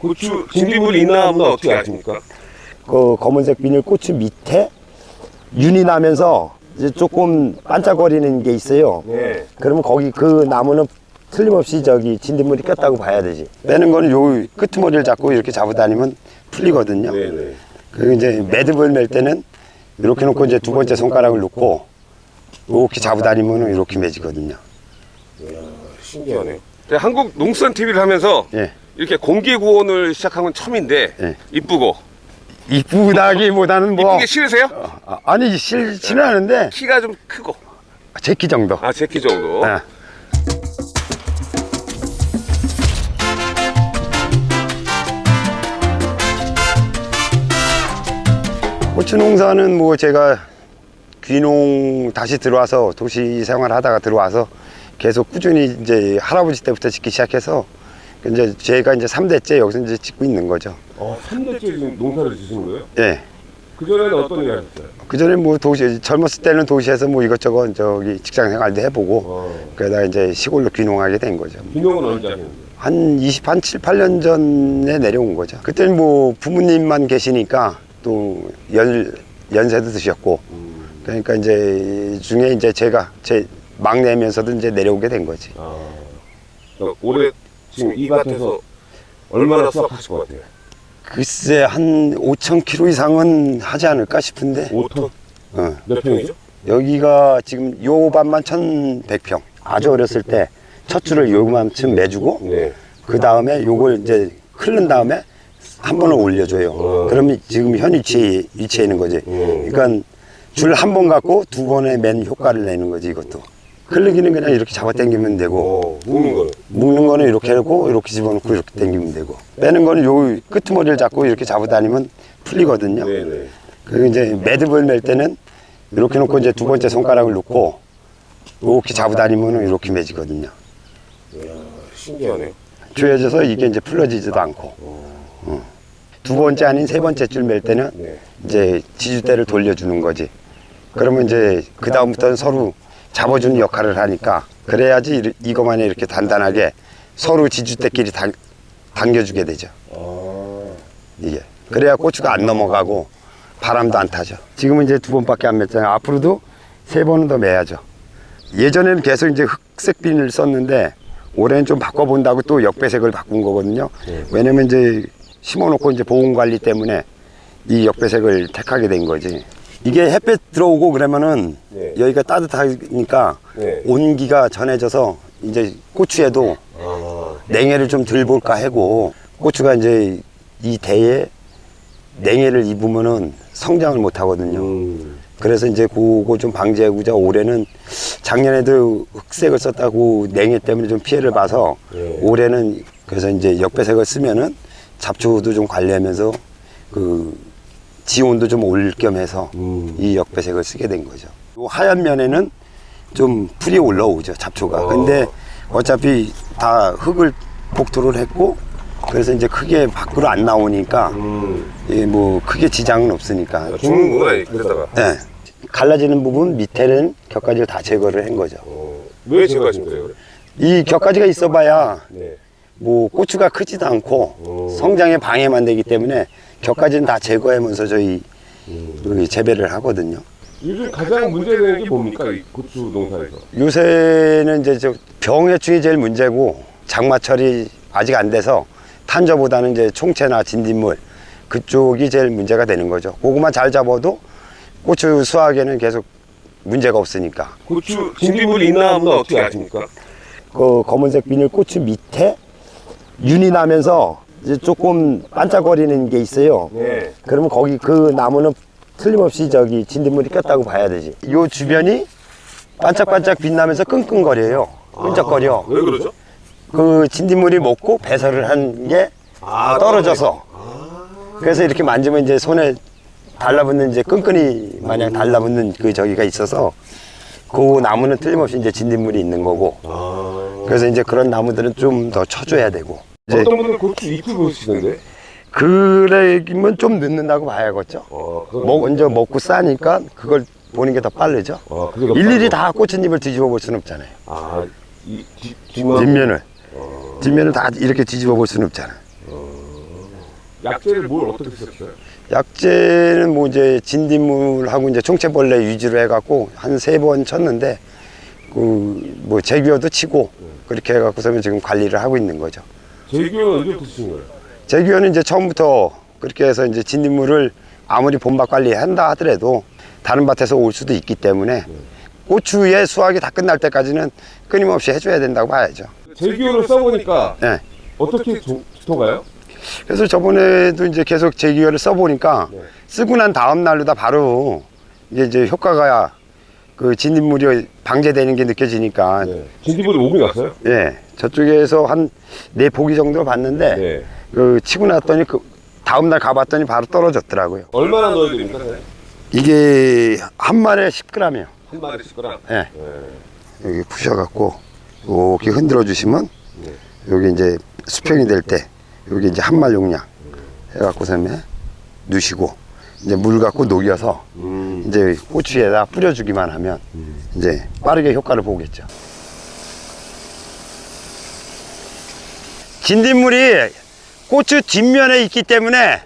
고추 진딧물이 있나 없나 어떻게 아십니까? 그 검은색 비닐 고추 밑에 윤이 나면서 이제 조금 반짝거리는 게 있어요. 네. 그러면 거기 그 나무는 틀림없이 저기 진딧물이 꼈다고 봐야 되지. 빼는 거는 요 끄트머리를 잡고 이렇게 잡아 다니면 풀리거든요. 네네. 그리고 이제 매듭을 맬 때는 이렇게 놓고 이제 두 번째 손가락을 놓고 이렇게 잡아 다니면 이렇게 매지거든요. 신기하네요. 네, 한국 농수산 TV를 하면서 예. 이렇게 공개 구원을 시작한 건 처음인데 예. 이쁘고 이쁘다기보다는 뭐 이쁘게 싫으세요? 아, 아니 싫지는 않은데 키가 좀 크고 제 키 정도. 아 제 키 정도. 아. 고추 농사는 뭐 제가 귀농 다시 들어와서 도시 생활 하다가 들어와서 계속 꾸준히 이제 할아버지 때부터 짓기 시작해서 이제 제가 이제 삼대째 여기서 이제 짓고 있는 거죠. 어, 3대째 지금 농사를 지시는 거예요? 예. 그전에는 어떤 일 하셨어요? 그 전에 뭐 도시 젊었을 때는 도시에서 뭐 이것저것 저기 직장 생활도 해보고 어. 그러다 이제 시골로 귀농하게 된 거죠. 귀농은 언제 하셨는데요? 한 20, 한 7, 8년 전에 내려온 거죠. 그때는 뭐 부모님만 계시니까 또 연, 연세도 드셨고 그러니까 이제 중에 이제 제가 제 막내면서도 이제 내려오게 된 거지. 아, 그러니까 올해 지금 이 밭에서 얼마나 수확하실 것 같아요? 글쎄 한 5천 킬로 이상은 하지 않을까 싶은데 5톤? 어. 몇 평이죠? 여기가 지금 요 밭만 1,100평. 아주 어렸을 때 첫 줄을 요만큼 매주고 네. 그 다음에 요걸 이제 흐른 다음에 한 번을 올려줘요. 어. 그러면 지금 현 위치에, 위치에 있는 거지. 음. 그러니까 줄 한 번 갖고 두 번에 맨 효과를 내는 거지, 이것도. 흐르기는 그냥 이렇게 잡아 당기면 되고, 어, 먹는 거는? 묶는 거는 이렇게 하고, 이렇게 집어넣고 이렇게 당기면 되고, 빼는 거는 요 끄트머리를 잡고 이렇게 잡아 다니면 풀리거든요. 네네. 그리고 이제 매듭을 맬 때는 이렇게 놓고 이제 두 번째 손가락을 놓고, 이렇게 잡아 다니면 이렇게 매지거든요. 이야, 신기하네요. 조여져서 이게 이제 풀러지지도 않고. 어. 두 번째 아닌 세 번째 줄 맬 때는 네. 이제 지주대를 돌려주는 거지. 그러면 이제 그 다음부터는 서로 잡아주는 역할을 하니까 그래야지 이- 이것만이 이렇게 단단하게 서로 지주대끼리 당, 당겨주게 되죠. 아, 이게. 그래야 고추가 안 넘어가고 바람도 안 타죠. 지금은 이제 두 번밖에 안 맸잖아요. 앞으로도 세 번은 더 매야죠. 예전에는 계속 이제 흑색 비닐을 썼는데 올해는 좀 바꿔본다고 또 역배색을 바꾼 거거든요. 왜냐면 이제 심어놓고 이제 보온 관리 때문에 이 역배색을 택하게 된 거지. 이게 햇볕 들어오고 그러면은 네. 여기가 따뜻하니까 네. 온기가 전해져서 이제 고추에도 아, 냉해를 좀 덜 볼까 하고 고추가 이제 이 대에 냉해를 입으면은 성장을 못 하거든요. 음, 그래서 이제 그거 좀 방지하고자 올해는 작년에도 흑색을 썼다고 냉해 때문에 좀 피해를 봐서 예. 올해는 그래서 이제 역배색을 쓰면은 잡초도 좀 관리하면서 그 지온도 좀 올 겸 해서 음. 이 역배색을 쓰게 된 거죠. 요 하얀 면에는 좀 풀이 올라오죠 잡초가. 어. 근데 어차피 다 흙을 복토를 했고 그래서 이제 크게 밖으로 안 나오니까 음. 예, 뭐 크게 지장은 없으니까. 아, 죽는구나, 그러다가. 예. 갈라지는 부분 밑에는 격가지를 다 제거를 한 거죠. 어, 왜 제거하신 거예요? 그래? 이 격가지가 있어봐야 네. 뭐 고추가 크지도 않고 오. 성장에 방해만 되기 때문에 격가지는 다 제거하면서 저희 음. 여기 재배를 하거든요. 요즘 가장 문제되는 게 뭡니까, 이 고추 농사에서? 요새는 이제 저 병해충이 제일 문제고 장마철이 아직 안 돼서 탄저보다는 이제 총채나 진딧물 그쪽이 제일 문제가 되는 거죠. 그거만 잘 잡아도 고추 수확에는 계속 문제가 없으니까. 고추 진딧물이 있나 없나 어떻게 아십니까? 그 검은색 비닐 고추 밑에 윤이 나면서 이제 조금 반짝거리는 게 있어요. 네. 그러면 거기 그 나무는 틀림없이 저기 진딧물이 꼈다고 봐야 되지. 요 주변이 반짝반짝 빛나면서 끙끙거려요. 끈적거려. 왜 그러죠? 그 진딧물이 먹고 배설을 한 게 아, 떨어져서. 그래서 이렇게 만지면 이제 손에 달라붙는 이제 끈끈이 마냥 달라붙는 그 저기가 있어서 그 나무는 틀림없이 이제 진딧물이 있는 거고. 아. 그래서 이제 그런 나무들은 좀 더 쳐줘야 되고. 이제 어떤 분들 고추 잎을 보시던데? 그러면 좀 늦는다고 봐야겠죠. 어, 그건- 먹, 먼저 먹고 싸니까 그걸 보는 게 더 빠르죠. 어, 그게 더 일일이 빠르고. 다 꽃은잎을 뒤집어 볼 수는 없잖아요. 아, 이 뒷- 뒷만. 뒷면을. 뒷면을 다 이렇게 뒤집어 볼 수는 없잖아요. 약재를 뭘 어떻게 쓰셨어요? 약재는 뭐 이제 진딧물하고 이제 총체벌레 위주로 해갖고 한 세 번 쳤는데 그뭐 제기어도 치고 그렇게 해갖고서는 지금 관리를 하고 있는 거죠. 제기어는 언제부터 쓰신 거예요? 제기어는 이제 처음부터 그렇게 해서 이제 진딧물을 아무리 봄밭 관리한다 하더라도 다른 밭에서 올 수도 있기 때문에 고추의 수확이 다 끝날 때까지는 끊임없이 해줘야 된다고 봐야죠. 제기어를 써보니까 네. 어떻게 좋, 좋던가요? 그래서 저번에도 이제 계속 제기어를 써보니까 네. 쓰고 난 다음 날로다 바로 이게 이제 효과가 그 진딧물이 방제되는 게 느껴지니까 네. 진딧물이 오긴 왔어요? 예 저쪽에서 한 네 포기 정도 봤는데 네. 그 치고 났더니 그 다음 날 가봤더니 바로 떨어졌더라고요. 얼마나 넣어야 됩니까? 선생님? 이게 한 마리에 10g이요. 한 마리씩 거랑. 예. 네. 여기 부셔갖고 이렇게 흔들어 주시면 네. 여기 이제 수평이 될 때 여기 이제 한 말 용량 해갖고 섬에 누시고 이제 물 갖고 녹여서 음. 이제 고추에다 뿌려주기만 하면 이제 빠르게 효과를 보겠죠. 진딧물이 고추 뒷면에 있기 때문에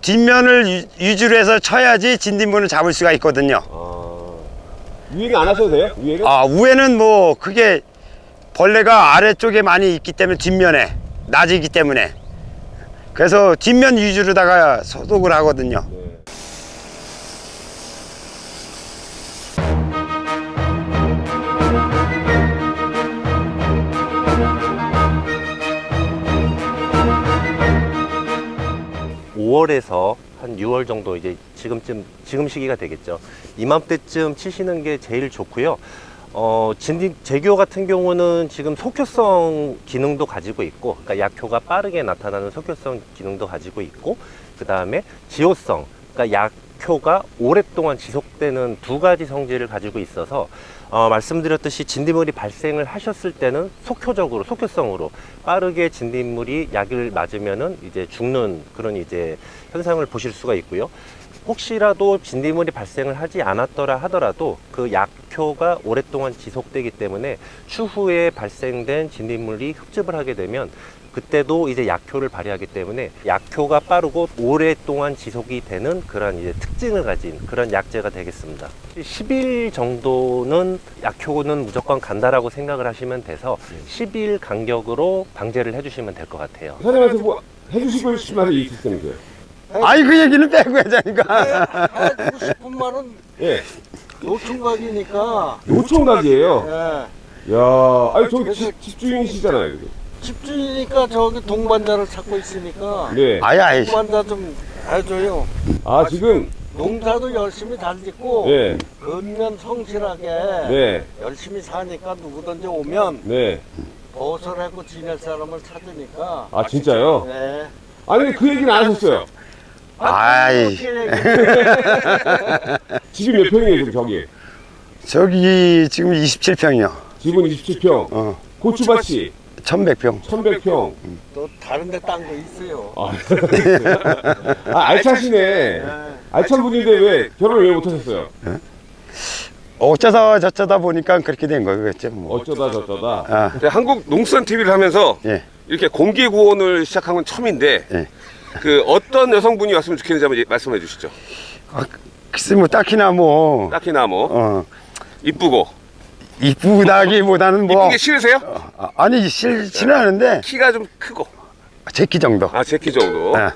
뒷면을 위- 위주로 해서 쳐야지 진딧물을 잡을 수가 있거든요. 아. 유행 안 하셔도 돼요? 유행은? 아, 위에는 뭐 그게 벌레가 아래쪽에 많이 있기 때문에 뒷면에 낮이기 때문에 그래서 뒷면 위주로다가 소독을 하거든요. 5월에서 한 6월 정도 이제 지금쯤 지금 시기가 되겠죠. 이맘때쯤 치시는 게 제일 좋고요. 어, 진딩 제교 같은 경우는 지금 속효성 기능도 가지고 있고, 그러니까 약효가 빠르게 나타나는 속효성 기능도 가지고 있고, 그 다음에 지효성, 그러니까 약 효가 오랫동안 지속되는 두 가지 성질을 가지고 있어서 어, 말씀드렸듯이 진딧물이 발생을 하셨을 때는 속효적으로 속효성으로 빠르게 진딧물이 약을 맞으면은 이제 죽는 그런 이제 현상을 보실 수가 있고요. 혹시라도 진딧물이 발생을 하지 않았더라 하더라도 그 약효가 오랫동안 지속되기 때문에 추후에 발생된 진딧물이 흡집을 하게 되면 그때도 이제 약효를 발휘하기 때문에 약효가 빠르고 오랫동안 지속이 되는 그런 이제 특징을 가진 그런 약재가 되겠습니다. 10일 정도는 약효는 무조건 간다라고 생각을 하시면 돼서 10일 간격으로 방제를 해주시면 될 것 같아요. 선생님한테 뭐 해주시고 싶으면 이 시스템이세요? 아이 그 얘기는 빼고 하자니까. 하고 싶은 말은 예. 노총각이니까 요청각이에요. 예. 야, 아니 저기 집, 집주인이시잖아요. 여기. 집주인이니까 저기 동반자를 찾고 있으니까 네. 아이 아이. 동반자 좀 해줘요. 아 지금 농사도 열심히 잘 짓고 네, 근면 성실하게 네, 열심히 사니까 누구든지 오면 네. 벗을 하고 지낼 사람을 찾으니까 아 진짜요? 네. 아니 그 얘기는 안 하셨어요. 아이. 어떻게 얘기해. 집이 몇 평이에요 지금 저기? 저기 지금 27평이요. 집은 27평. 어. 고추밭이 1100평. 1100평. 또 다른 데 딴 거 있어요. 아, 아 알차시네. 네. 알찬 분인데 왜 결혼을 왜 못하셨어요? 어쩌다 저쩌다 보니까 그렇게 된 거겠죠. 뭐. 어쩌다 저쩌다. 아, 한국 농수산 TV를 하면서 예. 이렇게 공개 구원을 시작한 건 처음인데 예. 그 어떤 여성분이 왔으면 좋겠는지 한번 예- 말씀해 주시죠. 글쎄 뭐 딱히나 뭐 딱히나 뭐 어, 이쁘고 이쁘다기보다는 뭐 이쁘게 싫으세요? 아, 아니 싫지는 않은데 키가 좀 크고 제 키 정도. 아 제 키 정도. 아,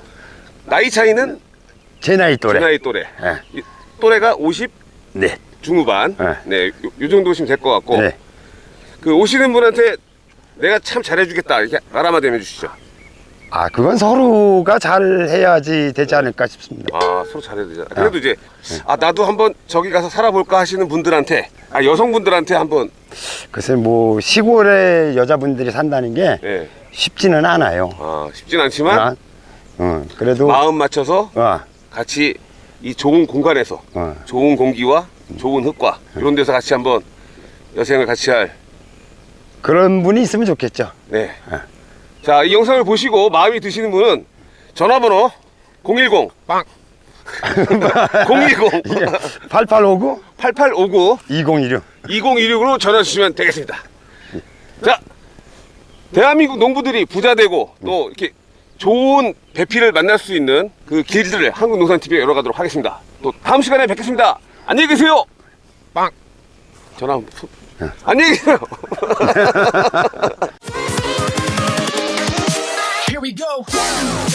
나이 차이는 제 나이 또래. 제 나이 또래. 예. 이 또래가 50 네. 중후반. 네. 네, 요, 요 정도시면 될 것 같고 네. 그 오시는 분한테 내가 참 잘해주겠다 이렇게 말 한마디 해주시죠. 아 그건 서로가 잘 해야지 되지 않을까 싶습니다. 아 서로 잘해야 되잖아. 그래도 이제 아 나도 한번 저기 가서 살아볼까 하시는 분들한테 아 여성분들한테 한번 글쎄 뭐 시골에 여자분들이 산다는 게 예. 쉽지는 않아요. 아 쉽진 않지만 아, 어, 그래도 마음 맞춰서 어, 같이 이 좋은 공간에서 어, 좋은 공기와 좋은 흙과 이런 데서 같이 한번 여생을 같이 할 그런 분이 있으면 좋겠죠. 네. 자, 이 영상을 보시고 마음이 드시는 분은 전화번호 010 빵. 010 8859 8859 2016 2016으로 전화 주시면 되겠습니다. 자, 대한민국 농부들이 부자 되고 또 이렇게 좋은 배피를 만날 수 있는 그 길들을 한국 농산TV에 열어가도록 하겠습니다. 또 다음 시간에 뵙겠습니다. 안녕히 계세요. 빵. 전화. 한번 안녕히 계세요. go.